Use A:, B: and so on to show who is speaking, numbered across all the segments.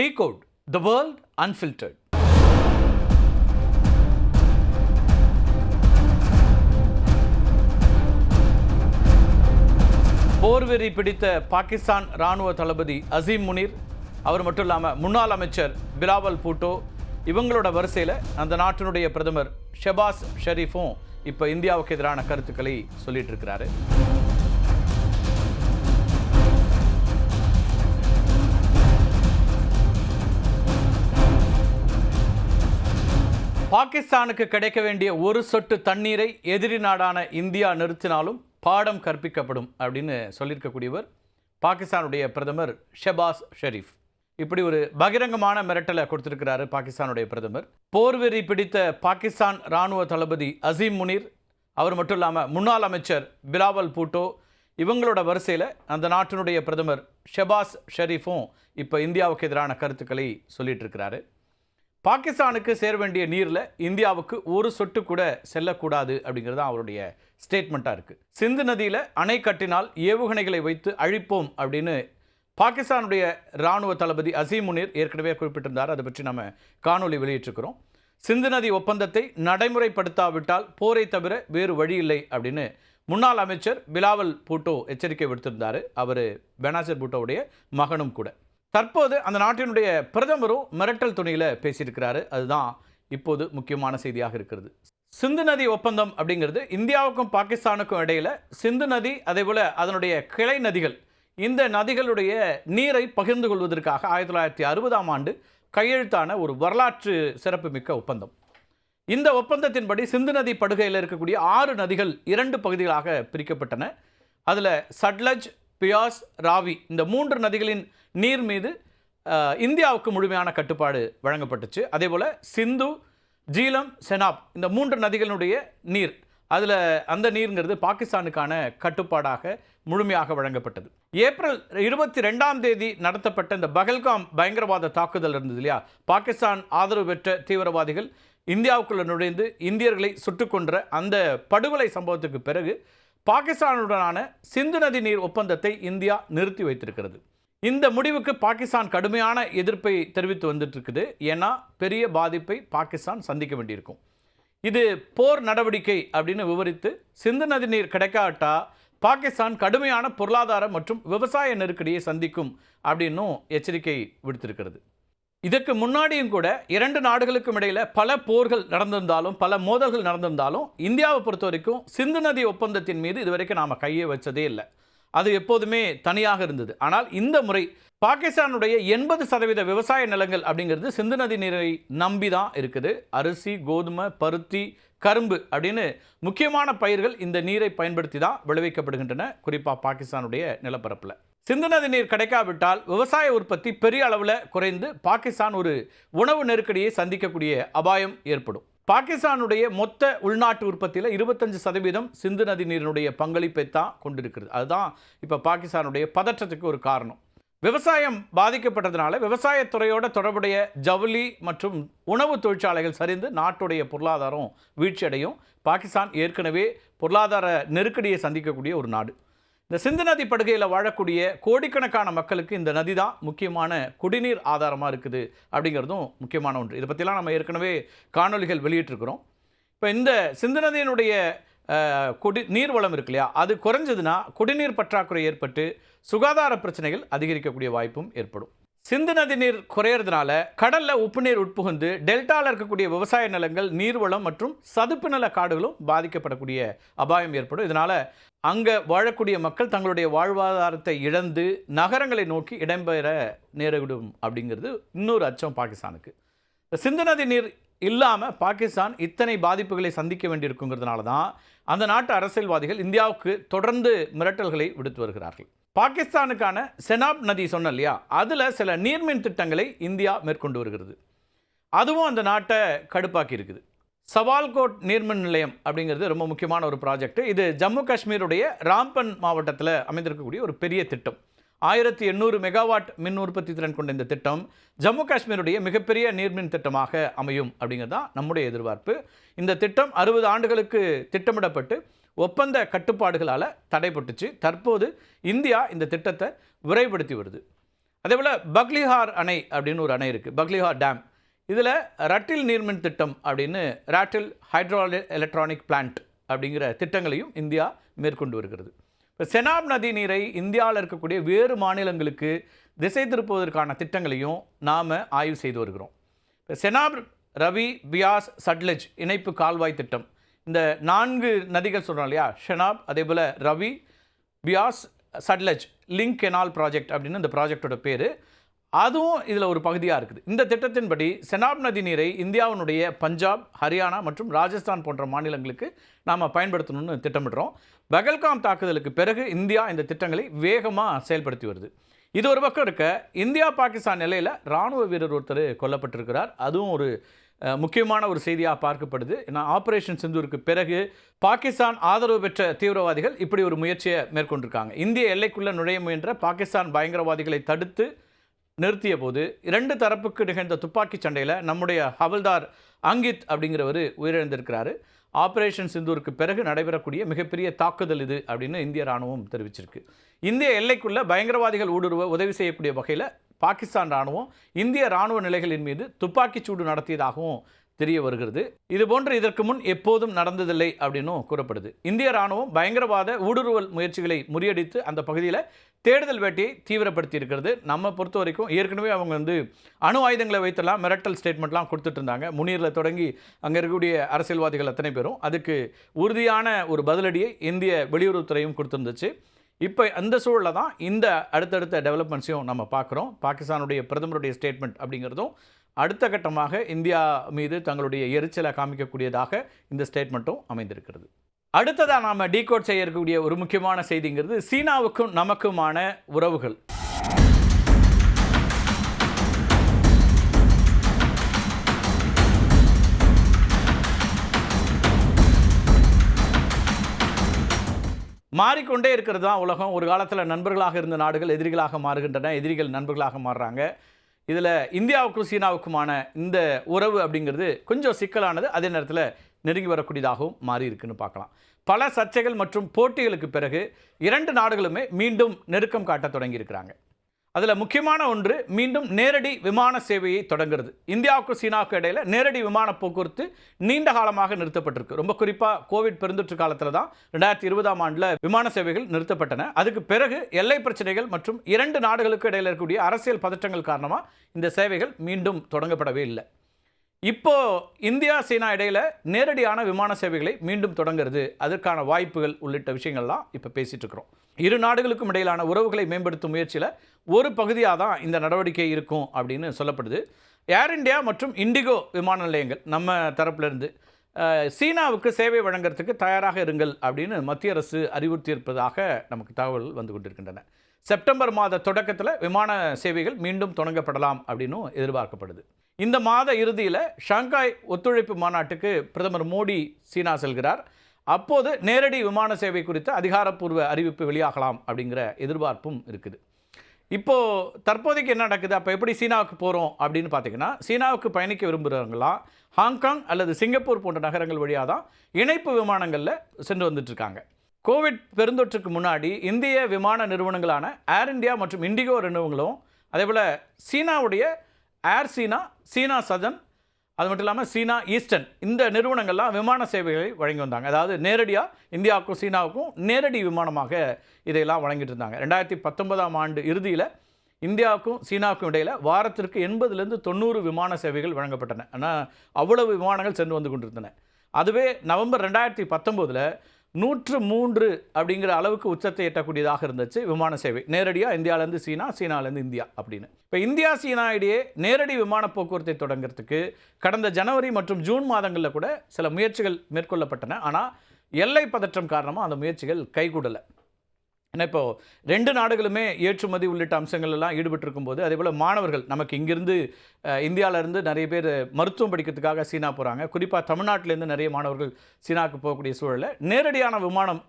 A: Decode the world unfiltered போர்வெறி பிடித்த பாகிஸ்தான் ராணுவ தளபதி அசீம் முனீர் அவர் மட்டும் இல்லாமல் முன்னாள் அமைச்சர் பிலாவல் பூட்டோ இவங்களோட வரிசையில் அந்த நாட்டினுடைய பிரதமர் ஷெபாஸ் ஷெரீஃபும் இப்போ இந்தியாவுக்கு எதிரான கருத்துக்களை சொல்லிட்டு இருக்கிறாரு. பாகிஸ்தானுக்கு கிடைக்க வேண்டிய ஒரு சொட்டு தண்ணீரை எதிரி நாடான இந்தியா நிறுத்தினாலும் பாடம் கற்பிக்கப்படும் அப்படின்னு சொல்லியிருக்கக்கூடியவர் பாகிஸ்தானுடைய பிரதமர் ஷெபாஸ் ஷெரீஃப். இப்படி ஒரு பகிரங்கமான மிரட்டலை கொடுத்திருக்கிறாரு பாகிஸ்தானுடைய பிரதமர். போர்வெறி பிடித்த பாகிஸ்தான் ராணுவ தளபதி அசீம் முனீர் அவர் மட்டும் இல்லாமல் முன்னாள் அமைச்சர் பிலாவல் பூட்டோ இவங்களோட வரிசையில் அந்த நாட்டினுடைய பிரதமர் ஷெபாஸ் ஷெரீஃபும் இப்போ இந்தியாவுக்கு எதிரான கருத்துக்களை சொல்லிட்டு இருக்கிறாரு. பாகிஸ்தானுக்கு சேர வேண்டிய நீரில் இந்தியாவுக்கு ஒரு சொட்டு கூட செல்லக்கூடாது அப்படிங்கிறது தான் அவருடைய ஸ்டேட்மெண்ட்டாக இருக்குது சிந்து நதியில் அணை கட்டினால் ஏவுகணைகளை வைத்து அழிப்போம் அப்படின்னு பாகிஸ்தானுடைய ராணுவ தளபதி அசீம் முனீர் ஏற்கனவே குறிப்பிட்டிருந்தார். அதை பற்றி நம்ம காணொலி வெளியிட்டிருக்கிறோம். சிந்து நதி ஒப்பந்தத்தை நடைமுறைப்படுத்தாவிட்டால் போரை தவிர வேறு வழி இல்லை அப்படின்னு முன்னாள் அமைச்சர் பிலாவல் பூட்டோ எச்சரிக்கை விடுத்திருந்தார். அவர் பெனாசர் பூட்டோவுடைய மகனும் கூட. தற்போது அந்த நாட்டினுடைய பிரதமரும் மிரட்டல் துணியில் பேசியிருக்கிறாரு. அதுதான் இப்போது முக்கியமான செய்தியாக இருக்கிறது. சிந்து நதி ஒப்பந்தம் அப்படிங்கிறது இந்தியாவுக்கும் பாகிஸ்தானுக்கும் இடையில சிந்து நதி அதேபோல் அதனுடைய கிளை நதிகள் இந்த நதிகளுடைய நீரை பகிர்ந்து கொள்வதற்காக ஆயிரத்தி தொள்ளாயிரத்தி அறுபதாம் ஆண்டு கையெழுத்தான ஒரு வரலாற்று சிறப்புமிக்க ஒப்பந்தம். இந்த ஒப்பந்தத்தின்படி சிந்து நதி படுகையில் இருக்கக்கூடிய ஆறு நதிகள் இரண்டு பகுதிகளாக பிரிக்கப்பட்டன. அதில் சட்லஜ் பியாஸ் ராவி இந்த மூன்று நதிகளின் நீர் மீது இந்தியாவுக்கு முழுமையான கட்டுப்பாடு வழங்கப்பட்டுச்சு. அதே போல் சிந்து ஜீலம் செனாப் இந்த மூன்று நதிகளுடைய நீர் அதில் அந்த நீருங்கிறது பாகிஸ்தானுக்கான கட்டுப்பாடாக முழுமையாக வழங்கப்பட்டது. ஏப்ரல் இருபத்தி ரெண்டாம் தேதி நடத்தப்பட்ட இந்த பகல்காம் பயங்கரவாத தாக்குதல் இருந்தது இல்லையா? பாகிஸ்தான் ஆதரவு பெற்ற தீவிரவாதிகள் இந்தியாவுக்குள்ள நுழைந்து இந்தியர்களை சுட்டுக்கொன்ற அந்த படுகொலை சம்பவத்துக்கு பிறகு பாகிஸ்தானுடனான சிந்து நதி நீர் ஒப்பந்தத்தை இந்தியா நிறுத்தி வைத்திருக்கிறது. இந்த முடிவுக்கு பாகிஸ்தான் கடுமையான எதிர்ப்பை தெரிவித்து வந்துட்டு இருக்குது ஏன்னா பெரிய பாதிப்பை பாகிஸ்தான் சந்திக்க வேண்டியிருக்கும். இது போர் நடவடிக்கை அப்படின்னு விவரித்து சிந்து நதி நீர் கிடைக்காட்டா பாகிஸ்தான் கடுமையான பொருளாதார மற்றும் விவசாய நெருக்கடியை சந்திக்கும் அப்படின்னும் எச்சரிக்கை விடுத்திருக்கிறது. இதற்கு முன்னாடியும் கூட இரண்டு நாடுகளுக்கும் இடையில் பல போர்கள் நடந்திருந்தாலும் பல மோதல்கள் நடந்திருந்தாலும் இந்தியாவை பொறுத்த வரைக்கும் சிந்து நதி ஒப்பந்தத்தின் மீது இதுவரைக்கும் நாம் கையை வச்சதே இல்லை. அது எப்போதுமே தனியாக இருந்தது. ஆனால் இந்த முறை பாகிஸ்தானுடைய எண்பது சதவீத விவசாய நிலங்கள் அப்படிங்கிறது சிந்து நதி நீரை நம்பி தான் இருக்குது. அரிசி கோதுமை பருத்தி கரும்பு அப்படின்னு முக்கியமான பயிர்கள் இந்த நீரை பயன்படுத்தி தான் விளைவிக்கப்படுகின்றன குறிப்பாக பாகிஸ்தானுடைய நிலப்பரப்பில். சிந்து நதி நீர் கிடைக்காவிட்டால் விவசாய உற்பத்தி பெரிய அளவில் குறைந்து பாகிஸ்தான் ஒரு உணவு நெருக்கடியை சந்திக்கக்கூடிய அபாயம் ஏற்படும். பாகிஸ்தானுடைய மொத்த உள்நாட்டு உற்பத்தியில் இருபத்தஞ்சு சதவீதம் சிந்து நதி நீரினுடைய பங்களிப்பை தான் கொண்டிருக்கிறது. அதுதான் இப்போ பாகிஸ்தானுடைய பதற்றத்துக்கு ஒரு காரணம். விவசாயம் பாதிக்கப்பட்டதுனால விவசாயத்துறையோட தொடர்புடைய ஜவுளி மற்றும் உணவு தொழிற்சாலைகள் சரிந்து நாட்டுடைய பொருளாதாரம் வீழ்ச்சியடையும். பாகிஸ்தான் ஏற்கனவே பொருளாதார நெருக்கடியை சந்திக்கக்கூடிய ஒரு நாடு. இந்த சிந்து நதி படுகையில் வாழக்கூடிய கோடிக்கணக்கான மக்களுக்கு இந்த நதி தான் முக்கியமான குடிநீர் ஆதாரமாக இருக்குது அப்படிங்கிறதும் முக்கியமான ஒன்று. இதை பற்றிலாம் நம்ம ஏற்கனவே காணொளிகள் வெளியிட்டிருக்கிறோம். இப்போ இந்த சிந்து நதியினுடைய குடி நீர் வளம் இருக்கு இல்லையா? அது குறைஞ்சதுன்னா குடிநீர் பற்றாக்குறை ஏற்பட்டு சுகாதார பிரச்சனைகள் அதிகரிக்கக்கூடிய வாய்ப்பும் ஏற்படும். சிந்து நதி நீர் குறையறதுனால கடலில் உப்பு நீர் உட்புகுந்து டெல்டாவில் இருக்கக்கூடிய விவசாய நிலங்கள் நீர்வளம் மற்றும் சதுப்பு நில காடுகளும் பாதிக்கப்படக்கூடிய அபாயம் ஏற்படும். இதனால் அங்கே வாழக்கூடிய மக்கள் தங்களுடைய வாழ்வாதாரத்தை இழந்து நகரங்களை நோக்கி இடம்பெற நேரிடும் அப்படிங்கிறது இன்னொரு அச்சம் பாகிஸ்தானுக்கு. சிந்து நதி நீர் இல்லாமல் பாகிஸ்தான் இத்தனை பாதிப்புகளை சந்திக்க வேண்டியிருக்குங்கிறதுனால தான் அந்த நாட்டு அரசியல்வாதிகள் இந்தியாவுக்கு தொடர்ந்து மிரட்டல்களை விடுத்து வருகிறார்கள். பாகிஸ்தானுக்கான செனாப் நதி சொன்ன இல்லையா? அதில் சில நீர்மின் திட்டங்களை இந்தியா மேற்கொண்டு வருகிறது. அதுவும் அந்த நாட்டை கடுப்பாக்கி இருக்குது சவால்கோட் நீர்மின் நிலையம் அப்படிங்கிறது ரொம்ப முக்கியமான ஒரு ப்ராஜெக்ட் இது ஜம்மு காஷ்மீருடைய ராம்பன் மாவட்டத்தில் அமைந்திருக்கக்கூடிய ஒரு பெரிய திட்டம். ஆயிரத்தி எண்ணூறு மெகாவாட் மின் உற்பத்தி திறன் கொண்ட இந்த திட்டம் ஜம்மு காஷ்மீருடைய மிகப்பெரிய நீர்மின் திட்டமாக அமையும் அப்படிங்கிறது தான் நம்முடைய எதிர்பார்ப்பு. இந்த திட்டம் அறுபது ஆண்டுகளுக்கு திட்டமிடப்பட்டு ஒப்பந்த கட்டுப்பாடுகளால் தடைப்பட்டுச்சு தற்போது இந்தியா இந்த திட்டத்தை விரைவுபடுத்தி வருது. அதே போல் பக்லிஹார் அணை அப்படின்னு ஒரு அணை இருக்குது பக்லிஹார் டேம். இதில் ரட்டில் நீர்மின் திட்டம் அப்படின்னு ராட்டில் ஹைட்ரோ எலக்ட்ரானிக் பிளான்ட் அப்படிங்கிற திட்டங்களையும் இந்தியா மேற்கொண்டு வருகிறது. இப்போ செனாப் நதி நீரை இந்தியாவில் இருக்கக்கூடிய வேறு மாநிலங்களுக்கு திசை திருப்புவதற்கான திட்டங்களையும் நாம் ஆய்வு செய்து வருகிறோம். இப்போ செனாப் ரவி பியாஸ் சட்லஜ் இணைப்பு கால்வாய் திட்டம். இந்த நான்கு நதிகள் சொல்கிறோம் இல்லையா? ஷெனாப் அதே போல் Ravi Beas Sutlej link canal project அப்படின்னு இந்த ப்ராஜெக்டோட பேர். அதுவும் இதில் ஒரு பகுதியாக இருக்குது. இந்த திட்டத்தின்படி செனாப் நதி நீரை இந்தியாவினுடைய பஞ்சாப் ஹரியானா மற்றும் ராஜஸ்தான் போன்ற மாநிலங்களுக்கு நாம் பயன்படுத்தணும்னு திட்டமிடுறோம். பகல்காம் தாக்குதலுக்கு பிறகு இந்தியா இந்த திட்டங்களை வேகமாக செயல்படுத்தி வருது. இது ஒரு பக்கம் இருக்க இந்தியா பாகிஸ்தான் நிலையில் ராணுவ வீரர் ஒருத்தர் கொல்லப்பட்டிருக்கிறார். அதுவும் ஒரு முக்கியமான ஒரு செய்தியாக பார்க்கப்படுது. ஏன்னா ஆப்ரேஷன் சிந்தூருக்கு பிறகு பாகிஸ்தான் ஆதரவு பெற்ற தீவிரவாதிகள் இப்படி ஒரு முயற்சியை மேற்கொண்டிருக்காங்க. இந்திய எல்லைக்குள்ளே நுழைய முயன்ற பாகிஸ்தான் பயங்கரவாதிகளை தடுத்து நிறுத்திய போது இரண்டு தரப்புக்கு நிகழ்ந்த துப்பாக்கி சண்டையில் நம்முடைய ஹவல்தார் அங்கித் அப்படிங்கிறவர் உயிரிழந்திருக்கிறாரு. ஆப்ரேஷன் சிந்தூருக்கு பிறகு நடைபெறக்கூடிய மிகப்பெரிய தாக்குதல் இது அப்படின்னு இந்திய ராணுவம் தெரிவிச்சிருக்கு. இந்திய எல்லைக்குள்ள பயங்கரவாதிகள் ஊடுருவ உதவி செய்யக்கூடிய வகையில் பாகிஸ்தான் ராணுவம் இந்திய ராணுவ நிலைகளின் மீது துப்பாக்கிச் சூடு நடத்தியதாகவும் தெரிய வருகிறது. இது போன்று இதற்கு முன் எப்போதும் நடந்ததில்லை அப்படின்னும் கூறப்படுது. இந்திய ராணுவம் பயங்கரவாத ஊடுருவல் முயற்சிகளை முறியடித்து அந்த பகுதியில் தேடுதல் வேட்டையை தீவிரப்படுத்தி இருக்கிறது. நம்ம பொறுத்த வரைக்கும் ஏற்கனவே அவங்க வந்து அணு ஆயுதங்களை வைத்தெல்லாம் மிரட்டல் ஸ்டேட்மெண்ட்லாம் கொடுத்துட்டு இருந்தாங்க. முனீரில் தொடங்கி அங்கே இருக்கக்கூடிய அரசியல்வாதிகள் அத்தனை பேரும். அதுக்கு உறுதியான ஒரு பதிலடியை இந்திய வெளியுறவுத்துறையும் கொடுத்துருந்துச்சு. இப்போ அந்த சூழலில் தான் இந்த அடுத்தடுத்த டெவலப்மெண்ட்ஸையும் நம்ம பார்க்குறோம் பாகிஸ்தானுடைய பிரதமருடைய ஸ்டேட்மெண்ட் அப்படிங்கிறதும் அடுத்த கட்டமாக இந்தியா மீது தங்களுடைய எரிச்சலை காமிக்கக்கூடியதாக இந்த ஸ்டேட்மெண்ட்டும் அமைந்திருக்கிறது. அடுத்ததாக நாம் டீகோட் செய்ய இருக்கக்கூடிய ஒரு முக்கியமான செய்திங்கிறது சீனாவுக்கும் நமக்குமான உறவுகள். மாறிக்கொண்டே இருக்கிறது தான் உலகம். ஒரு காலத்தில் நண்பர்களாக இருந்த நாடுகள் எதிரிகளாக மாறுகின்றன. எதிரிகள் நண்பர்களாக மாறுறாங்க. இதில் இந்தியாவுக்கும் சீனாவுக்குமான இந்த உறவு அப்படிங்கிறது கொஞ்சம் சிக்கலானது. அதே நேரத்தில் நெருங்கி வரக்கூடியதாகவும் மாறி இருக்குன்னு பார்க்கலாம். பல சர்ச்சைகள் மற்றும் போட்டிகளுக்கு பிறகு இரண்டு நாடுகளுமே மீண்டும் நெருக்கம் காட்ட தொடங்கியிருக்கிறாங்க. அதில் முக்கியமான ஒன்று மீண்டும் நேரடி விமான சேவையை தொடங்குறது. இந்தியாவுக்கும் சீனாவுக்கும் இடையில் நேரடி விமான போக்குவரத்து நீண்ட காலமாக நிறுத்தப்பட்டிருக்கு. ரொம்ப குறிப்பாக கோவிட் பெருந்தொற்று காலத்தில் தான் ரெண்டாயிரத்தி இருபதாம் ஆண்டில் விமான சேவைகள் நிறுத்தப்பட்டன. அதுக்கு பிறகு எல்லை பிரச்சனைகள் மற்றும் இரண்டு நாடுகளுக்கு இடையில் இருக்கக்கூடிய அரசியல் பதற்றங்கள் காரணமாக இந்த சேவைகள் மீண்டும் தொடங்கப்படவே இல்லை. இப்போ இந்தியா சீனா இடையில் நேரடியான விமான சேவைகளை மீண்டும் தொடங்குறது. அதற்கான வாய்ப்புகள் உள்ளிட்ட விஷயங்கள்லாம் இப்போ பேசிகிட்டு இருக்கிறோம். இரு நாடுகளுக்கும் இடையிலான உறவுகளை மேம்படுத்தும் முயற்சியில் ஒரு பகுதியாக தான் இந்த நடவடிக்கை இருக்கும் அப்படின்னு சொல்லப்படுது. ஏர் இந்தியா மற்றும் இண்டிகோ விமான நிலையங்கள் நம்ம தரப்பிலிருந்து சீனாவுக்கு சேவை வழங்குறதுக்கு தயாராக இருங்கள் அப்படின்னு மத்திய அரசு அறிவுறுத்தியிருப்பதாக நமக்கு தகவல் வந்து கொண்டிருக்கின்றன. செப்டம்பர் மாத தொடக்கத்தில் விமான சேவைகள் மீண்டும் தொடங்கப்படலாம் அப்படின்னும் எதிர்பார்க்கப்படுது. இந்த மாத இறுதியில் ஷாங்காய் ஒத்துழைப்பு மாநாட்டுக்கு பிரதமர் மோடி சீனா செல்கிறார். அப்போது நேரடி விமான சேவை குறித்த அதிகாரப்பூர்வ அறிவிப்பு வெளியாகலாம் அப்படிங்கிற எதிர்பார்ப்பும் இருக்குது. இப்போது தற்போதைக்கு என்ன நடக்குது? அப்போ எப்படி சீனாவுக்கு போகிறோம் அப்படின்னு பார்த்தீங்கன்னா சீனாவுக்கு பயணிக்க விரும்புகிறவங்களாம் ஹாங்காங் அல்லது சிங்கப்பூர் போன்ற நகரங்கள் வழியாக தான் இணைப்பு விமானங்களில் சென்று வந்துட்டுருக்காங்க கோவிட் பெருந்தொற்றுக்கு முன்னாடி இந்திய விமான நிறுவனங்களான ஏர் இந்தியா மற்றும் இண்டிகோ நிறுவனங்களும் அதேபோல் சீனாவுடைய ஏர் சீனா சீனா சதன் அது மட்டும் இல்லாமல் சீனா ஈஸ்டர்ன் இந்த நிறுவனங்கள்லாம் விமான சேவைகளை வழங்கி வந்தாங்க. அதாவது நேரடியாக இந்தியாவுக்கும் சீனாவுக்கும் நேரடி விமானமாக இதையெல்லாம் வழங்கிட்டு இருந்தாங்க. ரெண்டாயிரத்தி பத்தொன்பதாம் ஆண்டு இறுதியில் இந்தியாவுக்கும் சீனாவுக்கும் இடையில் வாரத்திற்கு எண்பதுலேருந்து தொண்ணூறு விமான சேவைகள் வழங்கப்பட்டன. ஆனால் அவ்வளவு விமானங்கள் சென்று வந்து கொண்டிருந்தன. அதுவே நவம்பர் ரெண்டாயிரத்தி பத்தொம்போதில் நூற்று மூன்று அப்படிங்கிற அளவுக்கு உச்சத்தை எட்டக்கூடியதாக இருந்துச்சு விமான சேவை. நேரடியாக இந்தியாவிலேருந்து சீனா சீனாலேருந்து இந்தியா அப்படின்னு. இப்போ இந்தியா சீனா இடையே நேரடி விமான போக்குவரத்தை தொடங்குறதுக்கு கடந்த ஜனவரி மற்றும் ஜூன் மாதங்களில் கூட சில முயற்சிகள் மேற்கொள்ளப்பட்டன. ஆனால் எல்லை பதற்றம் காரணமாக அந்த முயற்சிகள் கைகூடலை. ஏன்னா இப்போ ரெண்டு நாடுகளுமே ஏற்றுமதி உள்ளிட்ட அம்சங்கள் எல்லாம் ஈடுபட்டிருக்கும் போது அதே போல் மாணவர்கள் நமக்கு இங்கிருந்து இந்தியாவிலேருந்து இருந்து நிறைய பேர் மருத்துவம் படிக்கிறதுக்காக சீனா போகிறாங்க குறிப்பாக தமிழ்நாட்டிலேருந்து நிறைய மாணவர்கள் சீனாவுக்கு போகக்கூடிய சூழலில் நேரடியான விமானம்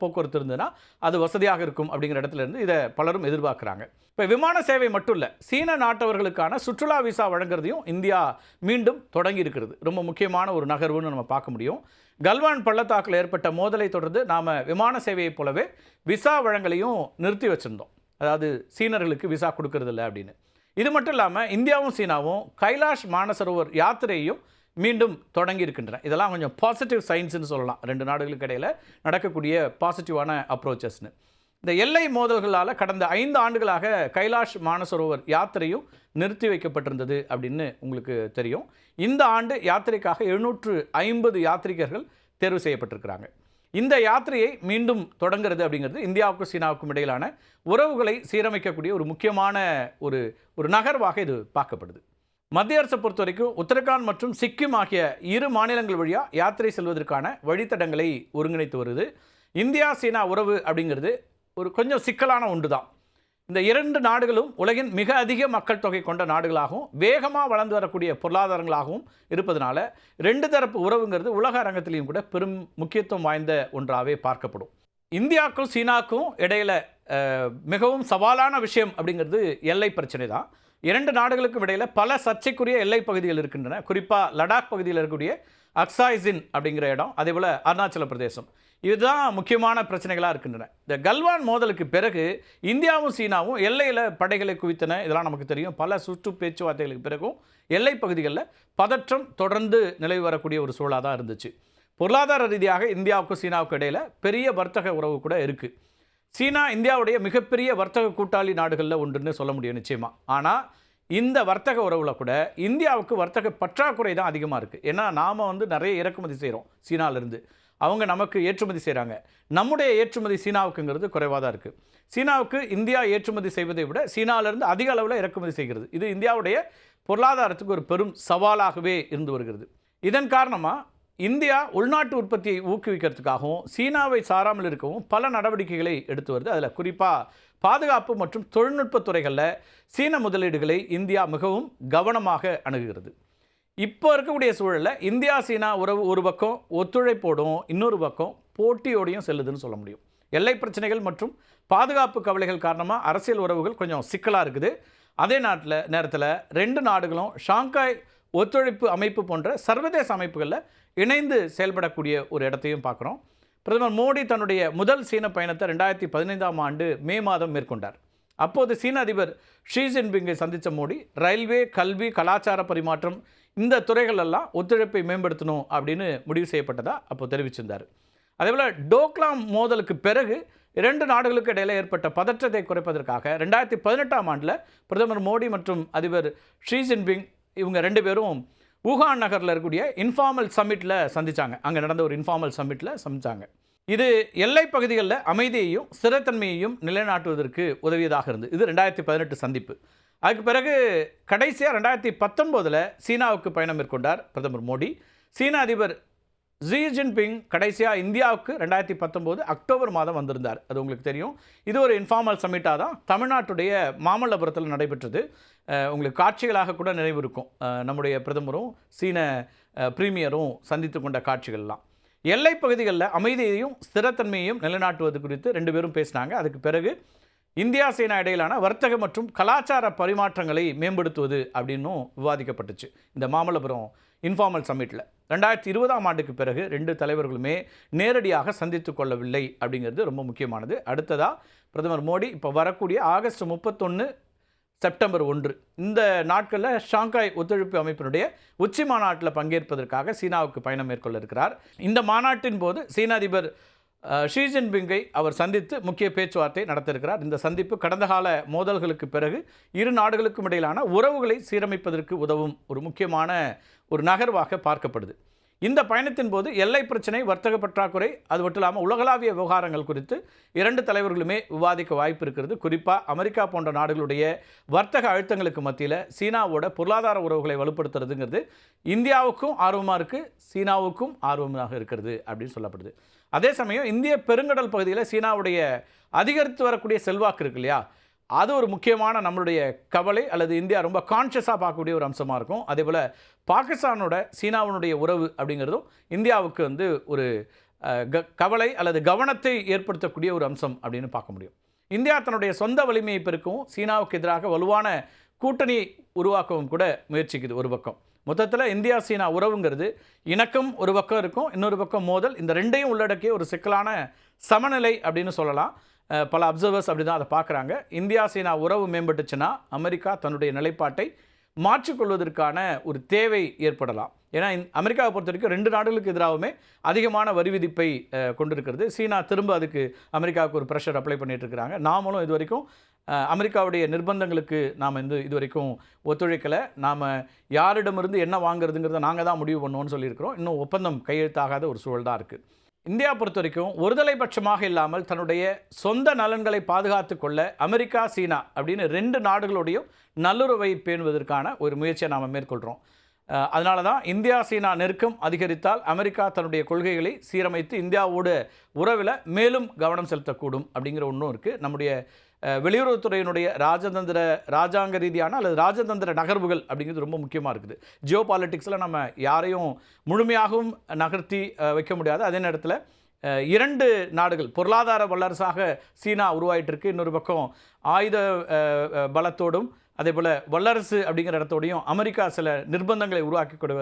A: போக்குவரத்து இருந்ததுன்னா அது வசதியாக இருக்கும் அப்படிங்கிற இடத்துல இருந்து இதை பலரும் எதிர்பார்க்குறாங்க. இப்போ விமான சேவை மட்டும் இல்லை சீன நாட்டவர்களுக்கான சுற்றுலா விசா வழங்குறதையும் இந்தியா மீண்டும் தொடங்கி இருக்கிறது. ரொம்ப முக்கியமான ஒரு நகர்வுன்னு நம்ம பார்க்க முடியும். கல்வான் பள்ளத்தாக்கில் ஏற்பட்ட மோதலை தொடர்ந்து நாம் விமான சேவையைப் போலவே விசா வழங்கலையும் நிறுத்தி வச்சுருந்தோம். அதாவது சீனர்களுக்கு விசா கொடுக்கறதில்ல அப்படின்னு. இது மட்டும் இல்லாமல் இந்தியாவும் சீனாவும் கைலாஷ் மானசரோவர் யாத்திரையையும் மீண்டும் தொடங்கி இருக்கின்றன. இதெல்லாம் கொஞ்சம் பாசிட்டிவ் சயின்ஸ்னு சொல்லலாம். ரெண்டு நாடுகளுக்கு இடையில் நடக்கக்கூடிய பாசிட்டிவான அப்ரோச்சஸ்னு இந்த எல்லை மோதல்களால் கடந்த ஐந்து ஆண்டுகளாக கைலாஷ் மானசரோவர் யாத்திரையும் நிறுத்தி வைக்கப்பட்டிருந்தது அப்படின்னு உங்களுக்கு தெரியும். இந்த ஆண்டு யாத்திரைக்காக எழுநூற்று ஐம்பது யாத்ரிகர்கள் தேர்வு செய்யப்பட்டிருக்கிறாங்க. இந்த யாத்திரையை மீண்டும் தொடங்குறது அப்படிங்கிறது இந்தியாவுக்கும் சீனாவுக்கும் இடையிலான உறவுகளை சீரமைக்கக்கூடிய ஒரு முக்கியமான ஒரு ஒரு நகர்வாக இது பார்க்கப்படுது. மத்திய அரசை பொறுத்த வரைக்கும் உத்தரகாண்ட் மற்றும் சிக்கிம் ஆகிய இரு மாநிலங்கள் வழியாக யாத்திரை செல்வதற்கான வழித்தடங்களை ஒருங்கிணைத்து வருது. இந்தியா சீனா உறவு அப்படிங்கிறது ஒரு கொஞ்சம் சிக்கலான ஒன்று தான் இந்த இரண்டு நாடுகளும் உலகின் மிக அதிக மக்கள் தொகை கொண்ட நாடுகளாகவும் வேகமாக வளர்ந்து வரக்கூடிய பொருளாதாரங்களாகவும் இருப்பதனால ரெண்டு தரப்பு உறவுங்கிறது உலக அரங்கத்திலையும் கூட பெரும் முக்கியத்துவம் வாய்ந்த ஒன்றாகவே பார்க்கப்படும். இந்தியாவுக்கும் சீனாவுக்கும் இடையில் மிகவும் சவாலான விஷயம் அப்படிங்கிறது எல்லை பிரச்சனை தான் இரண்டு நாடுகளுக்கும் இடையில் பல சர்ச்சைக்குரிய எல்லை பகுதிகள் இருக்கின்றன. குறிப்பாக லடாக் பகுதியில் இருக்கக்கூடிய அக்சாய்சின் அப்படிங்கிற இடம் அதே போல் அருணாச்சல பிரதேசம். இதுதான் முக்கியமான பிரச்சனைகளாக இருக்கின்றன. இந்த கல்வான் மோதலுக்கு பிறகு இந்தியாவும் சீனாவும் எல்லையில் படைகளை குவித்தன. இதெல்லாம் நமக்கு தெரியும். பல சுற்று பேச்சுவார்த்தைகளுக்கு பிறகும் எல்லை பகுதிகளில் பதற்றம் தொடர்ந்து நிலவி வரக்கூடிய ஒரு சூழலாக தான் இருந்துச்சு. பொருளாதார ரீதியாக இந்தியாவுக்கும் சீனாவுக்கும் இடையில் பெரிய வர்த்தக உறவு கூட இருக்குது சீனா இந்தியாவுடைய மிகப்பெரிய வர்த்தக கூட்டாளி நாடுகளில் ஒன்றுன்னு சொல்ல முடியும் நிச்சயமாக ஆனால் இந்த வர்த்தக உறவில் கூட இந்தியாவுக்கு வர்த்தக பற்றாக்குறை தான் அதிகமாக இருக்குது ஏன்னா நாம் வந்து நிறைய இறக்குமதி செய்கிறோம் சீனாவிலேருந்து அவங்க நமக்கு ஏற்றுமதி செய்கிறாங்க நம்முடைய ஏற்றுமதி சீனாவுக்குங்கிறது குறைவாக தான் இருக்குது சீனாவுக்கு இந்தியா ஏற்றுமதி செய்வதை விட சீனாவிலிருந்து அதிக அளவில் இறக்குமதி செய்கிறது. இது இந்தியாவுடைய பொருளாதாரத்துக்கு ஒரு பெரும் சவாலாகவே இருந்து வருகிறது. இதன் காரணமாக இந்தியா உள்நாட்டு உற்பத்தியை ஊக்குவிக்கிறதுக்காகவும் சீனாவை சாராமல் இருக்கவும் பல நடவடிக்கைகளை எடுத்து வருது. அதில் குறிப்பாக பாதுகாப்பு மற்றும் தொழில்நுட்பத் துறைகளில் சீன முதலீடுகளை இந்தியா மிகவும் கவனமாக அணுகுகிறது. இப்போ இருக்கக்கூடிய சூழலில் இந்தியா சீனா உறவு ஒரு பக்கம் ஒத்துழைப்போடும் இன்னொரு பக்கம் போட்டியோடையும் செல்லுதுன்னு சொல்ல முடியும். எல்லை பிரச்சனைகள் மற்றும் பாதுகாப்பு கவலைகள் காரணமாக அரசியல் உறவுகள் கொஞ்சம் சிக்கலாக இருக்குது. அதே நாட்டில் நேரத்தில் ரெண்டு நாடுகளும் ஷாங்காய் ஒத்துழைப்பு அமைப்பு போன்ற சர்வதேச அமைப்புகளில் இணைந்து செயல்படக்கூடிய ஒரு இடத்தையும் பார்க்குறோம். பிரதமர் மோடி தன்னுடைய முதல் சீன பயணத்தை ரெண்டாயிரத்தி பதினைந்தாம் ஆண்டு மே மாதம் மேற்கொண்டார். அப்போது சீன அதிபர் ஷி ஜின்பிங்கை சந்தித்த மோடி ரயில்வே கல்வி கலாச்சார பரிமாற்றம் இந்த துறைகளெல்லாம் ஒத்துழைப்பை மேம்படுத்தணும் அப்படின்னு முடிவு செய்யப்பட்டதா அப்போ தெரிவிச்சிருந்தார். அதேபோல் டோக்லாம் மோதலுக்கு பிறகு இரண்டு நாடுகளுக்கு இடையில் ஏற்பட்ட பதற்றத்தை குறைப்பதற்காக ரெண்டாயிரத்தி பதினெட்டாம் ஆண்டில் பிரதமர் மோடி மற்றும் அதிபர் ஷீ ஜின்பிங் இவங்க ரெண்டு பேரும் wuhan நகரில் இருக்கக்கூடிய இன்ஃபார்மல் சம்மிட்டில் சந்திச்சாங்க. அங்கே நடந்த ஒரு இன்ஃபார்மல் சம்மிட்டில் சந்தித்தாங்க இது எல்லை பகுதிகளில் அமைதியையும் ஸ்திரத்தன்மையையும் நிலைநாட்டுவதற்கு உதவியதாக இருந்தது. இது ரெண்டாயிரத்தி பதினெட்டு சந்திப்பு. அதுக்கு பிறகு கடைசியாக ரெண்டாயிரத்தி பத்தொம்போதில் சீனாவுக்கு பயணம் மேற்கொண்டார் பிரதமர் மோடி. சீன அதிபர் ஜி ஜின்பிங் கடைசியாக இந்தியாவுக்கு ரெண்டாயிரத்தி பத்தொம்போது அக்டோபர் மாதம் வந்திருந்தார். அது உங்களுக்கு தெரியும். இது ஒரு இன்ஃபார்மல் சம்மிட்டாக தான். தமிழ்நாட்டுடைய மாமல்லபுரத்தில் நடைபெற்றது. உங்களுக்கு காட்சிகளாக கூட நினைவு இருக்கும் நம்முடைய பிரதமரும் சீன பிரீமியரும் சந்தித்து கொண்ட காட்சிகள்லாம். எல்லை பகுதிகளில் அமைதியையும் ஸ்திரத்தன்மையையும் நிலைநாட்டுவது குறித்து ரெண்டு பேரும் பேசினாங்க. அதுக்கு பிறகு இந்தியா சீனா இடையிலான வர்த்தக மற்றும் கலாச்சார பரிமாற்றங்களை மேம்படுத்துவது அப்படின்னும் விவாதிக்கப்பட்டுச்சு. இந்த மாமல்லபுரம் இன்ஃபார்மல் சம்மிட்டில் ரெண்டாயிரத்தி இருபதாம் ஆண்டுக்கு பிறகு ரெண்டு தலைவர்களுமே நேரடியாக சந்தித்து கொள்ளவில்லை அப்படிங்கிறது ரொம்ப முக்கியமானது. அடுத்ததாக பிரதமர் மோடி இப்போ வரக்கூடிய ஆகஸ்ட் முப்பத்தொன்று செப்டம்பர் ஒன்று. இந்த நாட்களில் ஷாங்காய் ஒத்துழைப்பு அமைப்பினுடைய உச்சி மாநாட்டில் பங்கேற்பதற்காக சீனாவுக்கு பயணம் மேற்கொள்ள இருக்கிறார். இந்த மாநாட்டின் போது சீன அதிபர் ஷி ஜின்பிங்கை அவர் சந்தித்து முக்கிய பேச்சுவார்த்தை நடத்திருக்கிறார் இந்த சந்திப்பு கடந்த கால மோதல்களுக்கு பிறகு இரு நாடுகளுக்கும் இடையிலான உறவுகளை சீரமைப்பதற்கு உதவும் ஒரு முக்கியமான ஒரு நகர்வாக பார்க்கப்படுது. இந்த பயணத்தின் போது எல்லை பிரச்சனை வர்த்தக பற்றாக்குறை அது மட்டும் இல்லாமல் உலகளாவிய விவகாரங்கள் குறித்து இரண்டு தலைவர்களுமே விவாதிக்க வாய்ப்பு இருக்கிறது. குறிப்பாக அமெரிக்கா போன்ற நாடுகளுடைய வர்த்தக அழுத்தங்களுக்கு மத்தியில் சீனாவோட பொருளாதார உறவுகளை வலுப்படுத்துறதுங்கிறது இந்தியாவுக்கும் ஆர்வமாக இருக்குது சீனாவுக்கும் ஆர்வமாக இருக்கிறது அப்படின்னு சொல்லப்படுது. அதே சமயம் இந்திய பெருங்கடல் பகுதியில் சீனாவுடைய அதிகரித்து வரக்கூடிய செல்வாக்கு இருக்கு இல்லையா? அது ஒரு முக்கியமான நம்மளுடைய கவலை அல்லது இந்தியா ரொம்ப கான்ஷியஸாக பார்க்கக்கூடிய ஒரு அம்சமாக இருக்கும். அதே போல் பாகிஸ்தானோட சீனாவினுடைய உறவு அப்படிங்கிறதும் இந்தியாவுக்கு வந்து ஒரு க கவலை அல்லது கவனத்தை ஏற்படுத்தக்கூடிய ஒரு அம்சம் அப்படின்னு பார்க்க முடியும். இந்தியா தன்னுடைய சொந்த வலிமையை பெருக்கவும் சீனாவுக்கு எதிராக வலுவான கூட்டணி உருவாக்கவும் கூட முயற்சிக்குது ஒரு பக்கம். மொத்தத்தில் இந்தியா சீனா உறவுங்கிறது இணக்கம் ஒரு பக்கம் இருக்கும் இன்னொரு பக்கம் மோதல். இந்த ரெண்டையும் உள்ளடக்கிய ஒரு சிக்கலான சமநிலை அப்படின்னு சொல்லலாம். பல அப்சர்வர்ஸ் அப்படி தான் அதை பார்க்குறாங்க. இந்தியா சீனா உறவு மேம்பட்டுச்சுன்னா அமெரிக்கா தன்னுடைய நிலைப்பாட்டை மாற்றிக்கொள்வதற்கான ஒரு தேவை ஏற்படலாம். ஏன்னா அமெரிக்காவை பொறுத்த வரைக்கும் ரெண்டு நாடுகளுக்கு எதிராகவுமே அதிகமான வரி விதிப்பை கொண்டிருக்கிறது. சீனா திரும்ப அதுக்கு அமெரிக்காவுக்கு ஒரு ப்ரெஷர் அப்ளை பண்ணிட்டு இருக்கிறாங்க. நாமளும் இது வரைக்கும் அமெரிக்காவுடைய நிர்பந்தங்களுக்கு நாம் வந்து இது வரைக்கும் ஒத்துழைக்கலை. நாம் யாரிடமிருந்து என்ன வாங்குறதுங்கிறத நாங்கள் தான் முடிவு பண்ணுவோம்னு சொல்லியிருக்கிறோம். இன்னும் ஒப்பந்தம் கையெழுத்தாகாத ஒரு சூழல் தான் இருக்குது இந்தியா பொறுத்த வரைக்கும் ஒருதலை பட்சமாக இல்லாமல் தன்னுடைய சொந்த நலன்களை பாதுகாத்து கொள்ள அமெரிக்கா சீனா அப்படின்னு ரெண்டு நாடுகளுடையும் நல்லுறவை பேணுவதற்கான ஒரு முயற்சியை நாம் மேற்கொள்கிறோம் அதனால தான் இந்தியா சீனா நெருக்கம் அதிகரித்தால் அமெரிக்கா தன்னுடைய கொள்கைகளை சீரமைத்து இந்தியாவோட உறவில் மேலும் கவனம் செலுத்தக்கூடும் அப்படிங்கிற ஒன்றும் இருக்குது நம்முடைய வெளியுறவுத்துறையினுடைய ராஜதந்திர ராஜாங்க ரீதியான அல்லது ராஜதந்திர நகர்வுகள் அப்படிங்கிறது ரொம்ப முக்கியமாக இருக்குது. ஜியோ பாலிட்டிக்ஸில் நம்ம யாரையும் முழுமையாகவும் நகர்த்தி வைக்க முடியாது. அதே நேரத்தில் இரண்டு நாடுகள் பொருளாதார வல்லரசாக சீனா உருவாயிட்டு இருக்கு இன்னொரு பக்கம் ஆயுத பலத்தோடும் அதே போல் வல்லரசு அப்படிங்கிற இடத்தோடையும் அமெரிக்கா சில நிர்பந்தங்களை உருவாக்கி கொடு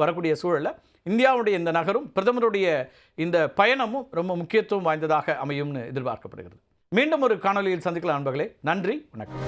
A: வரக்கூடிய சூழலில் இந்தியாவுடைய இந்த நகரும் பிரதமருடைய இந்த பயணமும் ரொம்ப முக்கியத்துவம் வாய்ந்ததாக அமையும்னு எதிர்பார்க்கப்படுகிறது. மீண்டும் ஒரு காணொலியில் சந்திக்கலாம் நண்பர்களே நன்றி வணக்கம்.